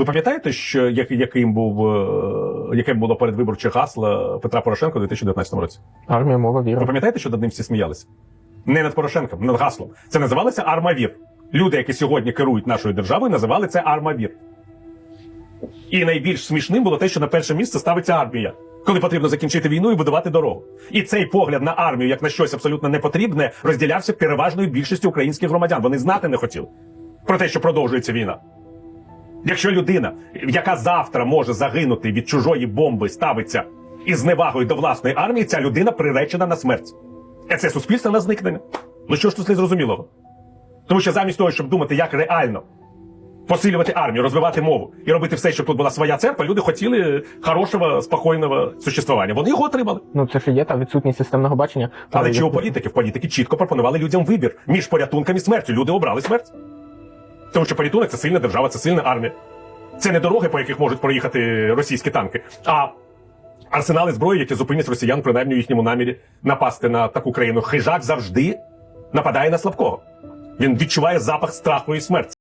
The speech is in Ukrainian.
Ви пам'ятаєте, що як, яким був е, яким було передвиборче гасло Петра Порошенка у 2019 році? Армія, мова, Ви пам'ятаєте, що над ним всі сміялися? Не над Порошенком, над гаслом. Це називалося Армавір. Люди, які сьогодні керують нашою державою, називали це Армавір. І найбільш смішним було те, що на перше місце ставиться армія, коли потрібно закінчити війну і будувати дорогу. І цей погляд на армію як на щось абсолютно непотрібне розділявся переважною більшістю українських громадян. Вони знати не хотіли про те, що продовжується війна. Якщо людина, яка завтра може загинути від чужої бомби, ставиться із зневагою до власної армії, ця людина приречена на смерть. А це суспільство на зникнення. Ну що ж тут незрозумілого? Тому що замість того, щоб думати, як реально посилювати армію, розвивати мову і робити все, щоб тут була своя церква, люди хотіли хорошого, спокійного существування. Вони його отримали. Ну це ж є та відсутність системного бачення. Але Е, чи у політиків? Політики чітко пропонували людям вибір між порятунком і смертю. Люди обрали смерть. Тому що порятунок це сильна держава, це сильна армія. Це не дороги, по яких можуть проїхати російські танки, а арсенали зброї, які зупинять росіян, принаймні у їхньому намірі напасти на таку країну. Хижак завжди нападає на слабкого. Він відчуває запах страху і смерті.